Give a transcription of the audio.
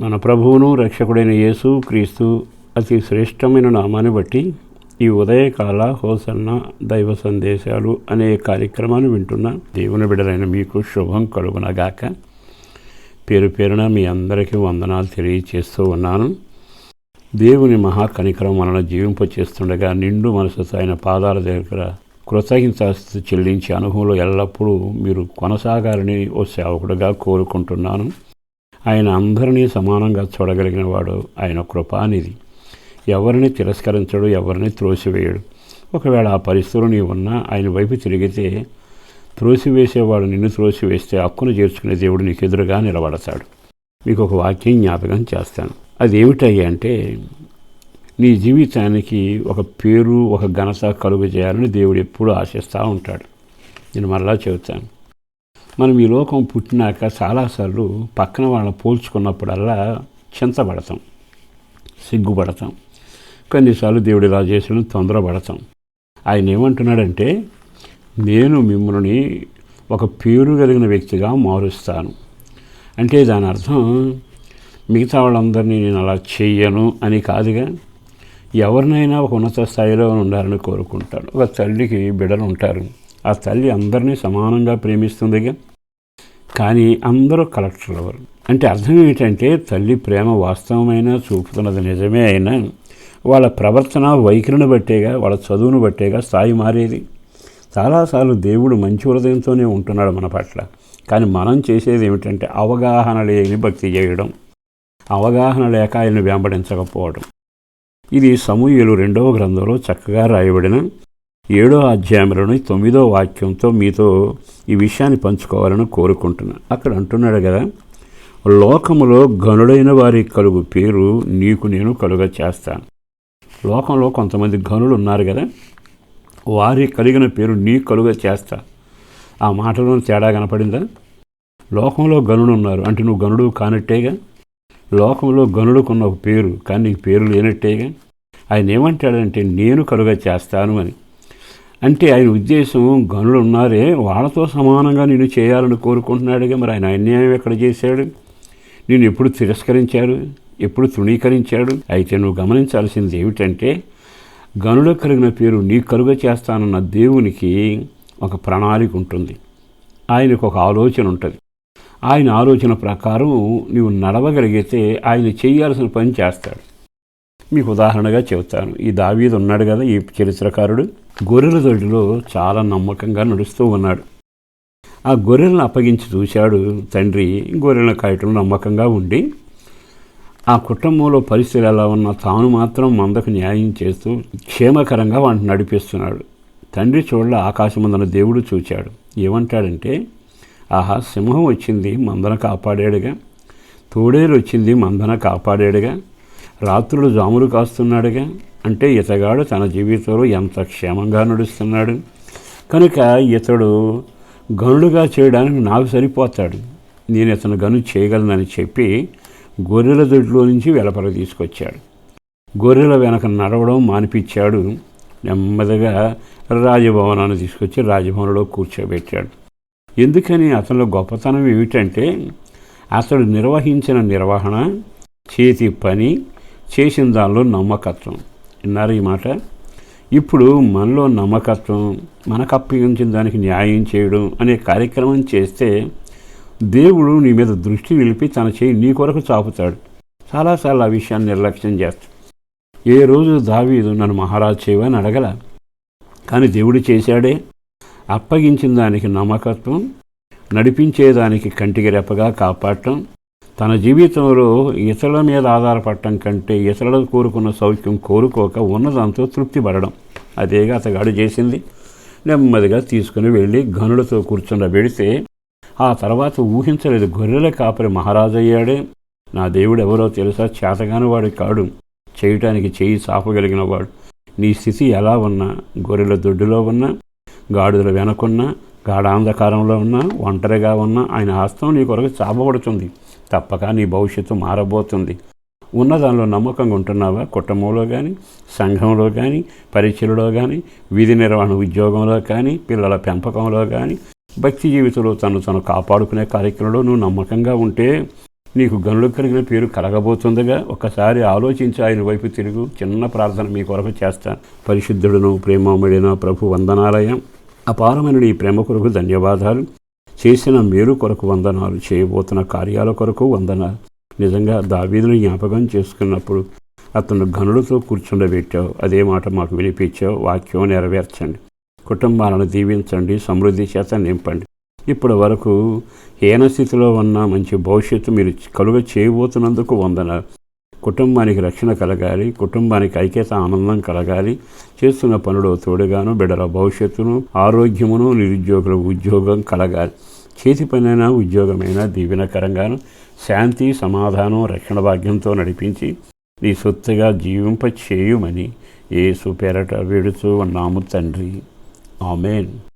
మన ప్రభువును రక్షకుడైన యేసు క్రీస్తు అతి శ్రేష్టమైన నామాన్ని బట్టి ఈ ఉదయకాల హోసన్న దైవ సందేశాలు అనే కార్యక్రమాన్ని వింటున్న దేవుని బిడలైన మీకు శుభం కలుగునగాక. పేరు పేరున మీ అందరికీ వందనాలు తెలియచేస్తూ ఉన్నాను. దేవుని మహాకనికరం మనన జీవింప చేస్తుండగా నిండు మనసు ఆయన పాదాల దగ్గర కృతజ్ఞత చెల్లించే అనుభవంలో ఎల్లప్పుడూ మీరు కొనసాగాలని ఓ సేవకుడుగా కోరుకుంటున్నాను. ఆయన అందరినీ సమానంగా చూడగలిగిన వాడు ఆయన కృపానిధి. ఎవరిని తిరస్కరించడు ఎవరిని త్రోసివేయడు. ఒకవేళ ఆ పరిస్థితులు నీ ఉన్నా ఆయన వైపు తిరిగితే త్రోసివేసేవాడు నిన్ను త్రోసివేస్తే హక్కును చేర్చుకునే దేవుడు నీకు ఎదురుగా నిలబడతాడు. మీకు ఒక వాక్యం జ్ఞాపకం చేస్తాను. అది ఏమిటయ్యా అంటే నీ జీవితానికి ఒక పేరు ఒక ఘనత కలుగు చేయాలని దేవుడు ఎప్పుడూ ఆశిస్తూ ఉంటాడు. నేను మరలా చెబుతాను. మనం ఈ లోకం పుట్టినాక చాలాసార్లు పక్కన వాళ్ళని పోల్చుకున్నప్పుడల్లా చింతపడతాం సిగ్గుపడతాం. కొన్నిసార్లు దేవుడు ఇలా చేసిన తొందరపడతాం. ఆయన ఏమంటున్నాడంటే నేను మిమ్మల్ని ఒక పేరు కలిగిన వ్యక్తిగా మారుస్తాను. అంటే దాని అర్థం మిగతా వాళ్ళందరినీ నేను అలా చెయ్యను అని కాదుగా. ఎవరినైనా ఒక ఉన్నత స్థాయిలో ఉండాలని కోరుకుంటాడు ఒక తల్లికి బిడ్డలు ఉంటారు. ఆ తల్లి అందరినీ సమానంగా ప్రేమిస్తుందిగా. కానీ అందరూ కలెక్టర్ ఎవరు? అంటే అర్థం ఏంటంటే తల్లి ప్రేమ వాస్తవమైన చూపుతున్నది నిజమే అయినా వాళ్ళ ప్రవర్తన వైఖరిని బట్టేగా వాళ్ళ చదువును బట్టేగా స్థాయి మారేది. చాలాసార్లు దేవుడు మంచి హృదయంతోనే ఉంటున్నాడు మన పట్ల. కానీ మనం చేసేది ఏమిటంటే అవగాహన లేని భక్తి చేయడం అవగాహన లేక ఆయన్ని వెంబడించకపోవడం. ఇది సమూహలు రెండవ గ్రంథంలో చక్కగా రాయబడిన ఏడో అధ్యాయంలోని తొమ్మిదో వాక్యంతో మీతో ఈ విషయాన్ని పంచుకోవాలని కోరుకుంటున్నాను అక్కడ అంటున్నాడు కదా లోకములో గనుడైన వారి కలుగు పేరు నీకు నేను కలుగ చేస్తాను. లోకంలో కొంతమంది గనులు ఉన్నారు కదా వారి కలిగిన పేరు నీ కలుగ చేస్తా. ఆ మాటలో తేడా కనపడిందా? లోకంలో గనుడు ఉన్నారు అంటే నువ్వు గనుడు కానట్టేగా? లోకంలో గనుడుకున్న ఒక పేరు కానీ నీకు పేరు లేనట్టేగా? ఆయన ఏమంటాడంటే నేను కలుగ చేస్తాను అని. అంటే ఆయన ఉద్దేశం గనులు ఉన్నారే వాళ్ళతో సమానంగా నేను చేయాలని కోరుకుంటున్నాడుగా మరి ఆయన అన్యాయం ఎక్కడ చేశాడు? నేను ఎప్పుడు తిరస్కరించాడు? ఎప్పుడు తృణీకరించాడు? అయితే నువ్వు గమనించాల్సింది ఏమిటంటే గనుడు కలిగిన పేరు నీ కరుగ చేస్తానన్న దేవునికి ఒక ప్రణాళిక ఉంటుంది. ఆయనకు ఒక ఆలోచన ఉంటుంది. ఆయన ఆలోచన ప్రకారం నువ్వు నడవగలిగితే ఆయన చేయాల్సిన పని చేస్తాడు. మీకు ఉదాహరణగా చెబుతాను. ఈ దావీదు ఉన్నాడు కదా ఈ చరిత్రకారుడు. గొర్రెల దొడ్డిలో చాలా నమ్మకంగా నడుస్తూ ఉన్నాడు. ఆ గొర్రెలను అప్పగించి చూశాడు తండ్రి. గొర్రెలను కాయటం నమ్మకంగా ఉండి ఆ కుటుంబంలో పరిస్థితులు ఎలా ఉన్నా తాను మాత్రం మందకు న్యాయం చేస్తూ క్షేమకరంగా వాటిని నడిపిస్తున్నాడు. తండ్రి చూడల ఆకాశమందన దేవుడు చూచాడు. ఏమంటాడంటే ఆహా సింహం వచ్చింది మందన కాపాడాడుగా. తోడేలు వచ్చింది మందన కాపాడాడుగా. రాత్రులు జాములు కాస్తున్నాడుగా. అంటే ఇతగాడు తన జీవితంలో ఎంత క్షేమంగా నడుస్తున్నాడు. కనుక ఇతడు గనుడుగా చేయడానికి నాకు సరిపోతాడు. నేను ఇతను గను చేయగలనని చెప్పి గొర్రెల దొడ్లో నుంచి వెలపల తీసుకొచ్చాడు. గొర్రెల వెనక నడవడం మానిపించాడు. నెమ్మదిగా రాజభవనాన్ని తీసుకొచ్చి రాజభవనంలో కూర్చోబెట్టాడు. ఎందుకని? అతనిలో గొప్పతనం ఏమిటంటే అతడు నిర్వహించిన నిర్వహణ చేతి పని చేసిన దానిలో నమ్మకత్వం. విన్నారు ఈ మాట? ఇప్పుడు మనలో నమ్మకత్వం మనకు అప్పగించిన దానికి న్యాయం చేయడం అనే కార్యక్రమం చేస్తే దేవుడు నీ మీద దృష్టి నిలిపి తన చేయి నీ కొరకు చాపుతాడు. చాలాసార్లు ఆ విషయాన్ని నిర్లక్ష్యం చేస్తాడు ఏ రోజు దావీదు నన్ను మహారాజు చేయవని అడగల. కానీ దేవుడు చేశాడే. అప్పగించిన దానికి నమ్మకత్వం నడిపించేదానికి కంటికి రెప్పగా కాపాడటం తన జీవితంలో ఇతరుల మీద ఆధారపడటం కంటే ఇతరులకు కోరుకున్న సౌఖ్యం కోరుకోక ఉన్నదంతో తృప్తి పడడం అదేగా అతగాడు చేసింది. నెమ్మదిగా తీసుకుని వెళ్ళి గనులతో కూర్చుండబెడితే ఆ తర్వాత ఊహించలేదు గొర్రెల కాపరి మహారాజయ్యాడే నా దేవుడు ఎవరో తెలుసా? చేతగాని వాడు కాడు. చేయటానికి చేయి చాపగలిగిన వాడు. నీ స్థితి ఎలా ఉన్నా? గొర్రెల దొడ్డులో ఉన్నా? గాడుదల వెనకున్నా? గాఢాంధకారంలో ఉన్నా? ఒంటరిగా ఉన్నా? ఆయన హస్తం నీ కొరకు చాపబడుతుంది తప్పక నీ భవిష్యత్తు మారబోతుంది. ఉన్న దానిలో నమ్మకంగా ఉంటున్నావా? కుటుంబంలో కానీ సంఘంలో కానీ పరీక్షలలో కానీ విధి నిర్వహణ ఉద్యోగంలో కానీ పిల్లల పెంపకంలో కానీ భక్తి జీవితంలో తను తను కాపాడుకునే కార్యక్రమంలో నువ్వు నమ్మకంగా ఉంటే నీకు గనులు కలిగిన పేరు కలగబోతుందిగా. ఒకసారి ఆలోచించి ఆయన వైపు తిరుగు. చిన్న ప్రార్థన మీ కొరకు చేస్తాను పరిశుద్ధుడును ప్రేమముడిన ప్రభు వందనాలయం అపారమైన నీ ప్రేమ కొరకు ధన్యవాదాలు. చేసిన మేలు కొరకు వందనాలు చేయబోతున్న కార్యాల కొరకు వందనాలు. నిజంగా దావీదును జ్ఞాపకం చేసుకున్నప్పుడు అతను గనులతో కూర్చుండబెట్టావు. అదే మాట మాకు వినిపించావు. వాక్యం నెరవేర్చండి. కుటుంబాలను దీవించండి. సమృద్ధి చేత నింపండి. ఇప్పటి వరకు హీన స్థితిలో ఉన్న మంచి భవిష్యత్తు మీరు కలుగ చేయబోతున్నందుకు వందనాలు. కుటుంబానికి రక్షణ కలగాలి కుటుంబానికి ఐక్యత ఆనందం కలగాలి. చేస్తున్న పనులు తోడుగాను బిడ్డల భవిష్యత్తును ఆరోగ్యమును నిరుద్యోగుల ఉద్యోగం కలగాలి. చేతి పనైనా ఉద్యోగమైనా దీవెనకరంగాను శాంతి సమాధానం రక్షణ భాగ్యంతో నడిపించి నీ సొత్తుగా జీవింప చేయుమని ఏ పేరట వేడుతూ ఉన్నాము తండ్రి. ఆమెన్.